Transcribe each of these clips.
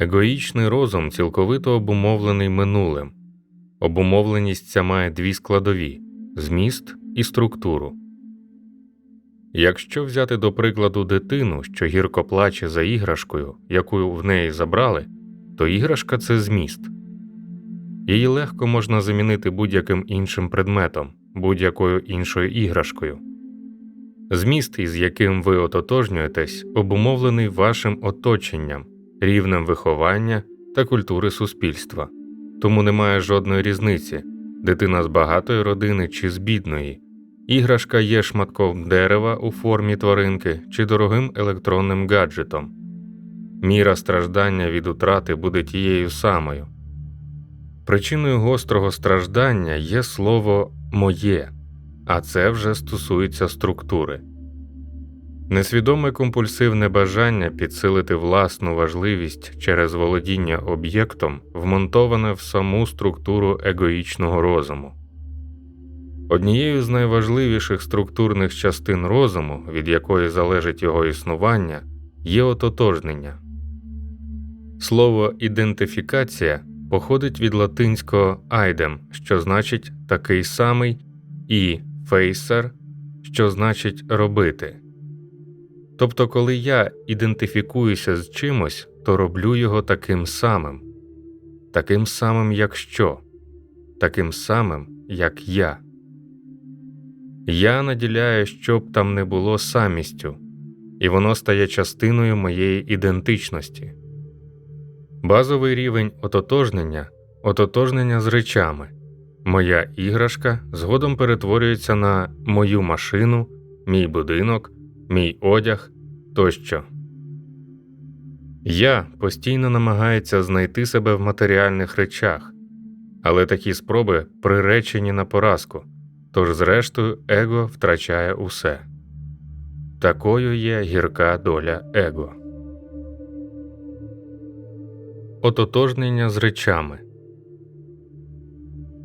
Егоїчний розум цілковито обумовлений минулим. Обумовленість ця має дві складові зміст і структуру. Якщо взяти до прикладу дитину, що гірко плаче за іграшкою, яку в неї забрали, то іграшка це зміст. Її легко можна замінити будь-яким іншим предметом, будь-якою іншою іграшкою. Зміст, із яким ви ототожнюєтесь, обумовлений вашим оточенням, рівнем виховання та культури суспільства, тому немає жодної різниці, дитина з багатої родини чи з бідної, іграшка є шматком дерева у формі тваринки чи дорогим електронним гаджетом. Міра страждання від утрати буде тією самою. Причиною гострого страждання є слово моє, а це вже стосується структури. Несвідоме компульсивне бажання підсилити власну важливість через володіння об'єктом вмонтоване в саму структуру егоїчного розуму. Однією з найважливіших структурних частин розуму, від якої залежить його існування, є ототожнення. Слово ідентифікація походить від латинського «aidem», що значить такий самий, і «facer», що значить робити. Тобто, коли я ідентифікуюся з чимось, то роблю його таким самим, таким самим, як що, таким самим, як я. Я наділяю, що б там не було самістю, і воно стає частиною моєї ідентичності. Базовий рівень ототожнення ототожнення з речами. Моя іграшка згодом перетворюється на мою машину, мій будинок, мій одяг тощо. Я постійно намагається знайти себе в матеріальних речах, але такі спроби приречені на поразку, тож, зрештою, его втрачає усе. Такою є гірка доля его. Ототожнення з речами.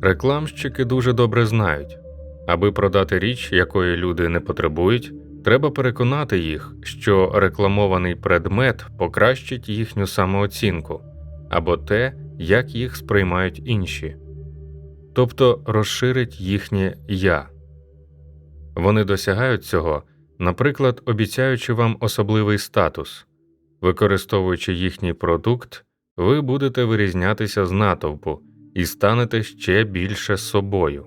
Рекламщики дуже добре знають аби продати річ, якої люди не потребують, треба переконати їх, що рекламований предмет покращить їхню самооцінку або те, як їх сприймають інші, тобто розширить їхнє я. Вони досягають цього, наприклад, обіцяючи вам особливий статус, використовуючи їхній продукт ви будете вирізнятися з натовпу і станете ще більше собою,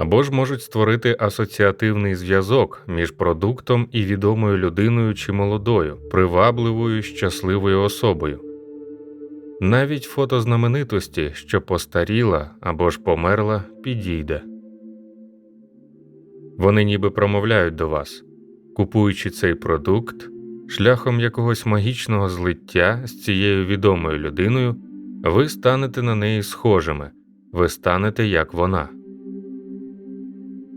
або ж можуть створити асоціативний зв'язок між продуктом і відомою людиною чи молодою, привабливою щасливою особою. Навіть фото знаменитості, що постаріла або ж померла, підійде. Вони ніби промовляють до вас, купуючи цей продукт, шляхом якогось магічного злиття з цією відомою людиною, ви станете на неї схожими, ви станете як вона.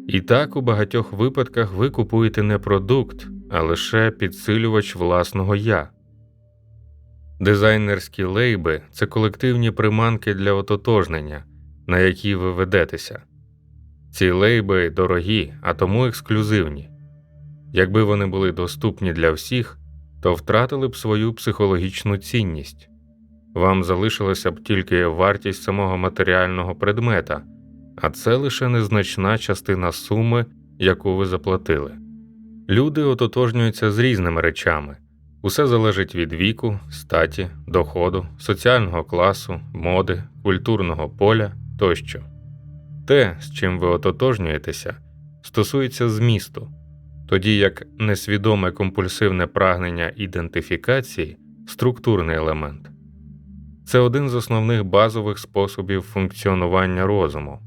І так у багатьох випадках ви купуєте не продукт, а лише підсилювач власного я. Дизайнерські лейби це колективні приманки для ототожнення, на які ви ведетеся. Ці лейби дорогі, а тому ексклюзивні. Якби вони були доступні для всіх, то втратили б свою психологічну цінність, вам залишилася б тільки вартість самого матеріального предмета, а це лише незначна частина суми, яку ви заплатили. Люди ототожнюються з різними речами, усе залежить від віку, статі, доходу, соціального класу, моди, культурного поля тощо. Те, з чим ви ототожнюєтеся, стосується змісту тоді як несвідоме компульсивне прагнення ідентифікації структурний елемент. Це один з основних базових способів функціонування розуму.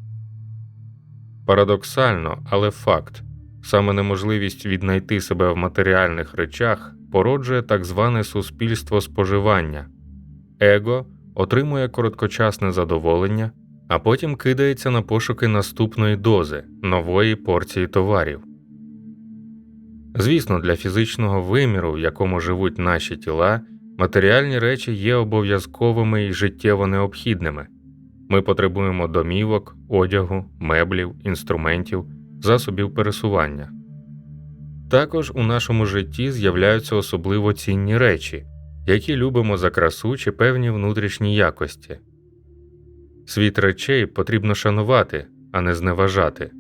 Парадоксально, але факт саме неможливість віднайти себе в матеріальних речах породжує так зване суспільство споживання, его отримує короткочасне задоволення, а потім кидається на пошуки наступної дози нової порції товарів. Звісно, для фізичного виміру, в якому живуть наші тіла, матеріальні речі є обов'язковими і життєво необхідними. Ми потребуємо домівок, одягу, меблів, інструментів, засобів пересування. Також у нашому житті з'являються особливо цінні речі, які любимо за красу чи певні внутрішні якості. Світ речей потрібно шанувати, а не зневажати.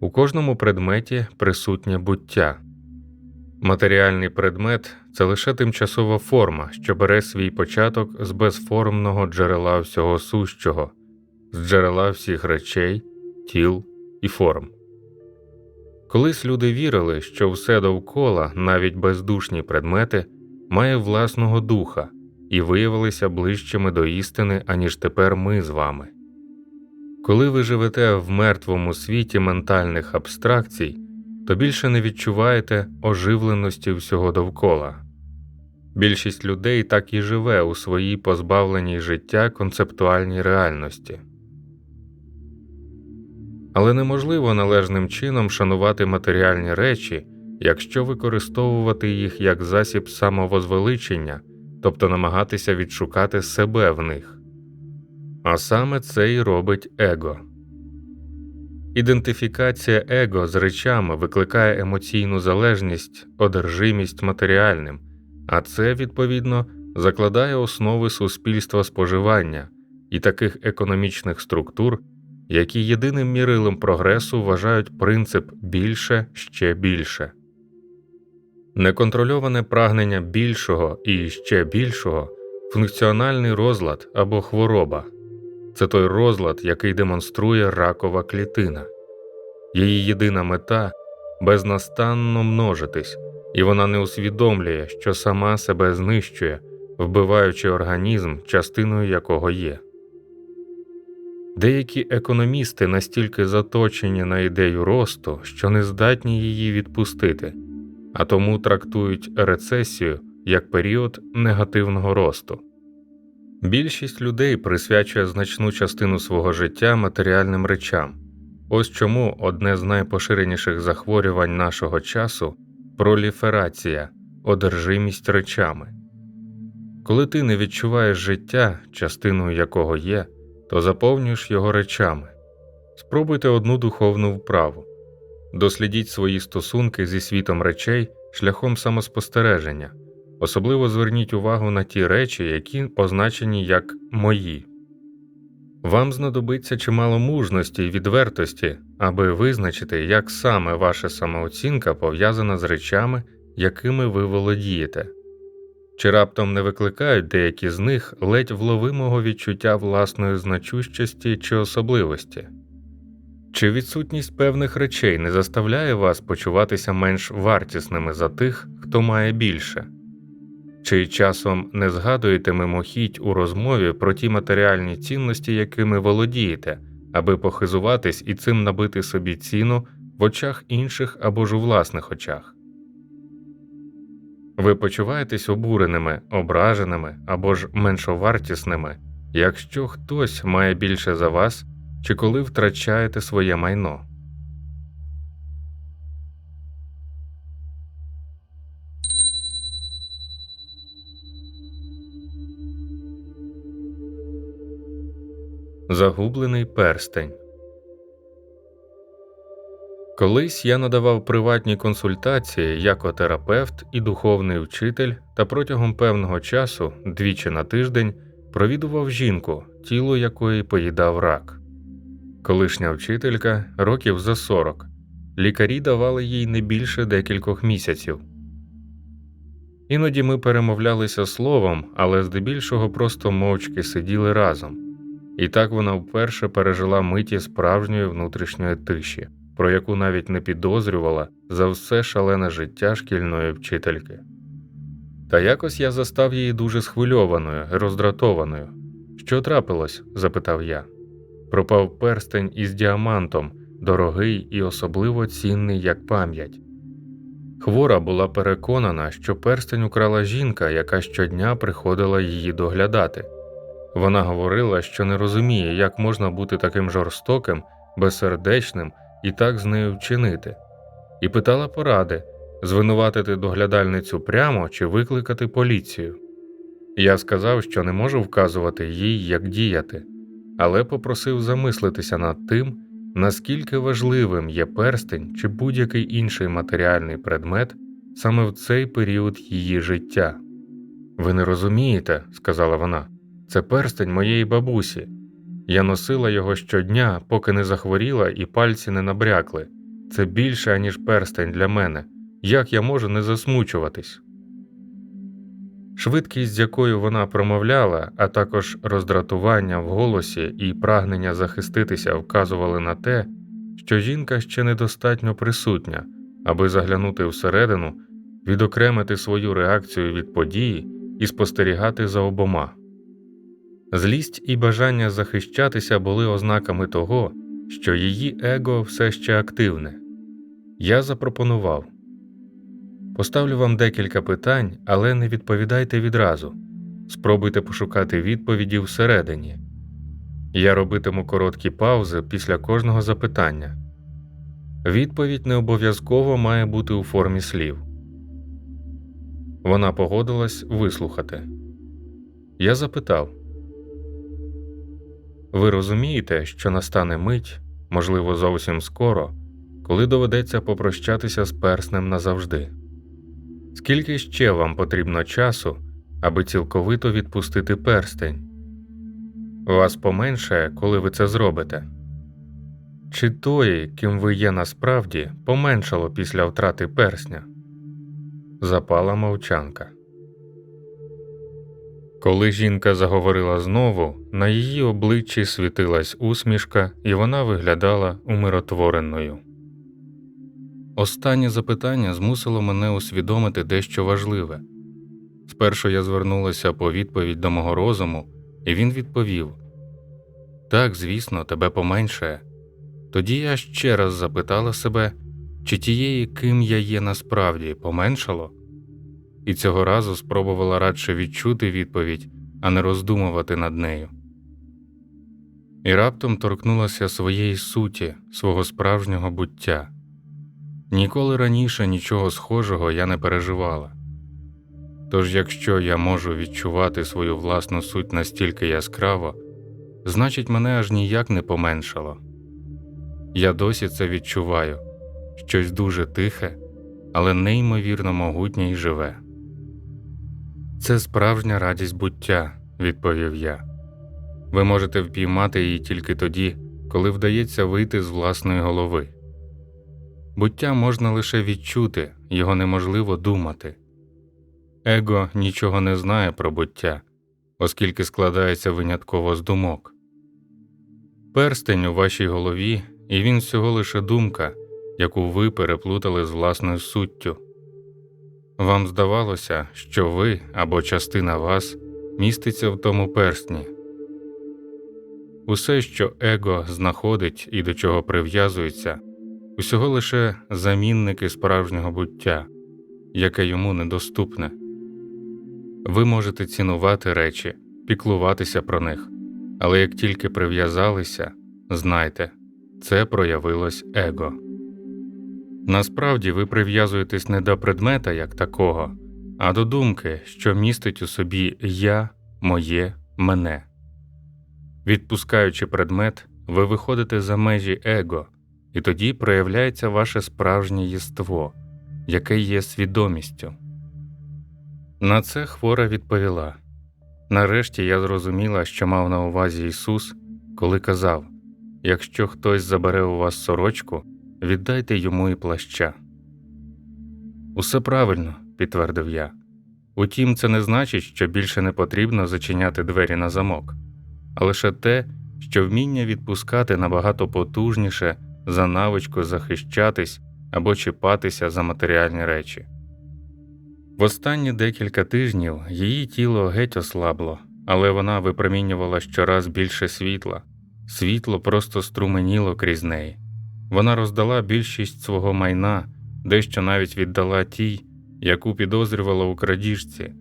У кожному предметі присутнє буття. Матеріальний предмет це лише тимчасова форма, що бере свій початок з безформного джерела всього сущого, з джерела всіх речей, тіл і форм. Колись люди вірили, що все довкола, навіть бездушні предмети, має власного духа і виявилися ближчими до істини, аніж тепер ми з вами. Коли ви живете в мертвому світі ментальних абстракцій, то більше не відчуваєте оживленості всього довкола. Більшість людей так і живе у своїй позбавленій життя концептуальній реальності. Але неможливо належним чином шанувати матеріальні речі, якщо використовувати їх як засіб самовозвеличення, тобто намагатися відшукати себе в них. А саме це і робить его. Ідентифікація его з речами викликає емоційну залежність, одержимість матеріальним, а це, відповідно, закладає основи суспільства споживання і таких економічних структур, які єдиним мірилом прогресу вважають принцип більше ще більше. Неконтрольоване прагнення більшого і ще більшого функціональний розлад або хвороба це той розлад, який демонструє ракова клітина. Її єдина мета безнастанно множитись, і вона не усвідомлює, що сама себе знищує, вбиваючи організм, частиною якого є. Деякі економісти настільки заточені на ідею росту, що не здатні її відпустити, а тому трактують рецесію як період негативного росту. Більшість людей присвячує значну частину свого життя матеріальним речам. Ось чому одне з найпоширеніших захворювань нашого часу проліферація, одержимість речами. Коли ти не відчуваєш життя, частиною якого є, то заповнюєш його речами. Спробуйте одну духовну вправу, дослідіть свої стосунки зі світом речей шляхом самоспостереження. Особливо зверніть увагу на ті речі, які позначені як мої. Вам знадобиться чимало мужності й відвертості, аби визначити, як саме ваша самооцінка пов'язана з речами, якими ви володієте, чи раптом не викликають деякі з них ледь вловимого відчуття власної значущості чи особливості, чи відсутність певних речей не заставляє вас почуватися менш вартісними за тих, хто має більше. Чи часом не згадуєте мимохідь у розмові про ті матеріальні цінності, якими володієте, аби похизуватись і цим набити собі ціну в очах інших або ж у власних очах? Ви почуваєтесь обуреними, ображеними або ж меншовартісними, якщо хтось має більше за вас, чи коли втрачаєте своє майно. Загублений перстень. Колись я надавав приватні консультації як отерапевт і духовний вчитель, та протягом певного часу, двічі на тиждень, провідував жінку, тіло якої поїдав рак. Колишня вчителька років за 40. Лікарі давали їй не більше декількох місяців. Іноді ми перемовлялися словом, але здебільшого просто мовчки сиділи разом. І так вона вперше пережила миті справжньої внутрішньої тиші, про яку навіть не підозрювала за все шалене життя шкільної вчительки. Та якось я застав її дуже схвильованою роздратованою. Що трапилось? запитав я. Пропав перстень із діамантом, дорогий і особливо цінний як пам'ять. Хвора була переконана, що перстень украла жінка, яка щодня приходила її доглядати. Вона говорила, що не розуміє, як можна бути таким жорстоким, безсердечним і так з нею вчинити, і питала поради звинуватити доглядальницю прямо чи викликати поліцію. Я сказав, що не можу вказувати їй, як діяти, але попросив замислитися над тим, наскільки важливим є перстень чи будь-який інший матеріальний предмет саме в цей період її життя. Ви не розумієте, сказала вона. Це перстень моєї бабусі. Я носила його щодня, поки не захворіла і пальці не набрякли. Це більше, аніж перстень для мене. Як я можу не засмучуватись? Швидкість, з якою вона промовляла, а також роздратування в голосі і прагнення захиститися вказували на те, що жінка ще недостатньо присутня, аби заглянути всередину, відокремити свою реакцію від події і спостерігати за обома. Злість і бажання захищатися були ознаками того, що її его все ще активне. Я запропонував поставлю вам декілька питань, але не відповідайте відразу. Спробуйте пошукати відповіді всередині. Я робитиму короткі паузи після кожного запитання. Відповідь не обов'язково має бути у формі слів. Вона погодилась вислухати. Я запитав Ви розумієте, що настане мить, можливо, зовсім скоро, коли доведеться попрощатися з перснем назавжди? Скільки ще вам потрібно часу, аби цілковито відпустити перстень? Вас поменшає, коли ви це зробите? Чи тої, ким ви є насправді, поменшало після втрати персня? Запала мовчанка. Коли жінка заговорила знову, на її обличчі світилась усмішка, і вона виглядала умиротвореною. Останнє запитання змусило мене усвідомити дещо важливе. Спершу я звернулася по відповідь до мого розуму, і він відповів Так, звісно, тебе поменшає. Тоді я ще раз запитала себе, чи тієї, ким я є насправді, поменшало, і цього разу спробувала радше відчути відповідь, а не роздумувати над нею. І раптом торкнулася своєї суті, свого справжнього буття. Ніколи раніше нічого схожого я не переживала. Тож, якщо я можу відчувати свою власну суть настільки яскраво, значить, мене аж ніяк не поменшало. Я досі це відчуваю щось дуже тихе, але неймовірно могутнє і живе. Це справжня радість буття, відповів я. Ви можете впіймати її тільки тоді, коли вдається вийти з власної голови. Буття можна лише відчути, його неможливо думати. Его нічого не знає про буття, оскільки складається винятково з думок. Перстень у вашій голові, і він всього лише думка, яку ви переплутали з власною суттю. Вам здавалося, що ви або частина вас міститься в тому перстні. Усе, що его знаходить і до чого прив'язується, усього лише замінники справжнього буття, яке йому недоступне. Ви можете цінувати речі, піклуватися про них, але як тільки прив'язалися, знайте, це проявилось его. Насправді ви прив'язуєтесь не до предмета як такого, а до думки, що містить у собі я, моє, мене. Відпускаючи предмет, ви виходите за межі его, і тоді проявляється ваше справжнє єство, яке є свідомістю. На це хвора відповіла нарешті я зрозуміла, що мав на увазі Ісус, коли казав якщо хтось забере у вас сорочку, віддайте йому і плаща. Усе правильно, підтвердив я. Утім, це не значить, що більше не потрібно зачиняти двері на замок, а лише те, що вміння відпускати набагато потужніше за навичку захищатись або чіпатися за матеріальні речі. В останні декілька тижнів її тіло геть ослабло, але вона випромінювала щораз більше світла, світло просто струменіло крізь неї. Вона роздала більшість свого майна, дещо навіть віддала тій, яку підозрювала у крадіжці,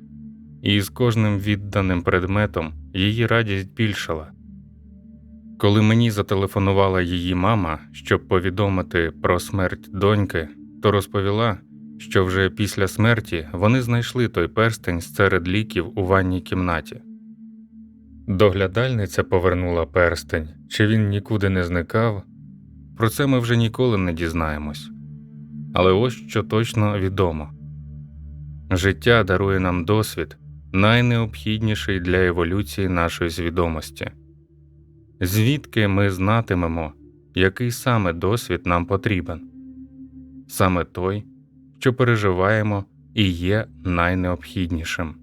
і з кожним відданим предметом її радість більшала. Коли мені зателефонувала її мама, щоб повідомити про смерть доньки, то розповіла, що вже після смерті вони знайшли той перстень серед ліків у ванній кімнаті. Доглядальниця повернула перстень, чи він нікуди не зникав. Про це ми вже ніколи не дізнаємось. Але ось що точно відомо життя дарує нам досвід, найнеобхідніший для еволюції нашої свідомості. Звідки ми знатимемо, який саме досвід нам потрібен? Саме той, що переживаємо і є найнеобхіднішим.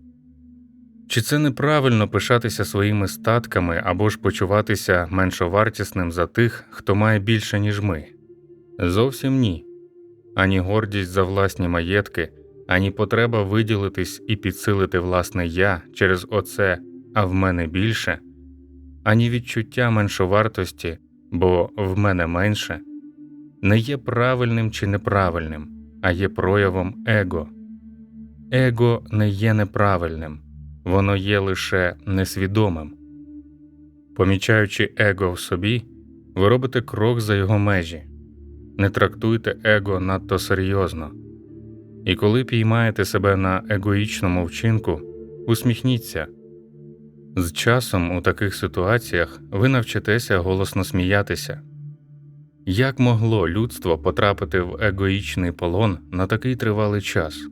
Чи це неправильно пишатися своїми статками або ж почуватися меншовартісним за тих, хто має більше, ніж ми? Зовсім ні. Ані гордість за власні маєтки, ані потреба виділитись і підсилити власне я через оце, а в мене більше, ані відчуття меншовартості, бо в мене менше, не є правильним чи неправильним, а є проявом его. Его не є неправильним, воно є лише несвідомим. Помічаючи его в собі, ви робите крок за його межі. Не трактуйте его надто серйозно. І коли піймаєте себе на егоїчному вчинку, усміхніться. З часом у таких ситуаціях ви навчитеся голосно сміятися. Як могло людство потрапити в егоїчний полон на такий тривалий час?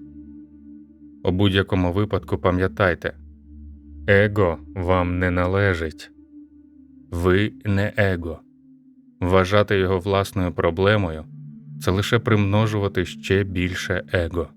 У будь-якому випадку пам'ятайте его вам не належить, ви не его. Вважати його власною проблемою це лише примножувати ще більше его.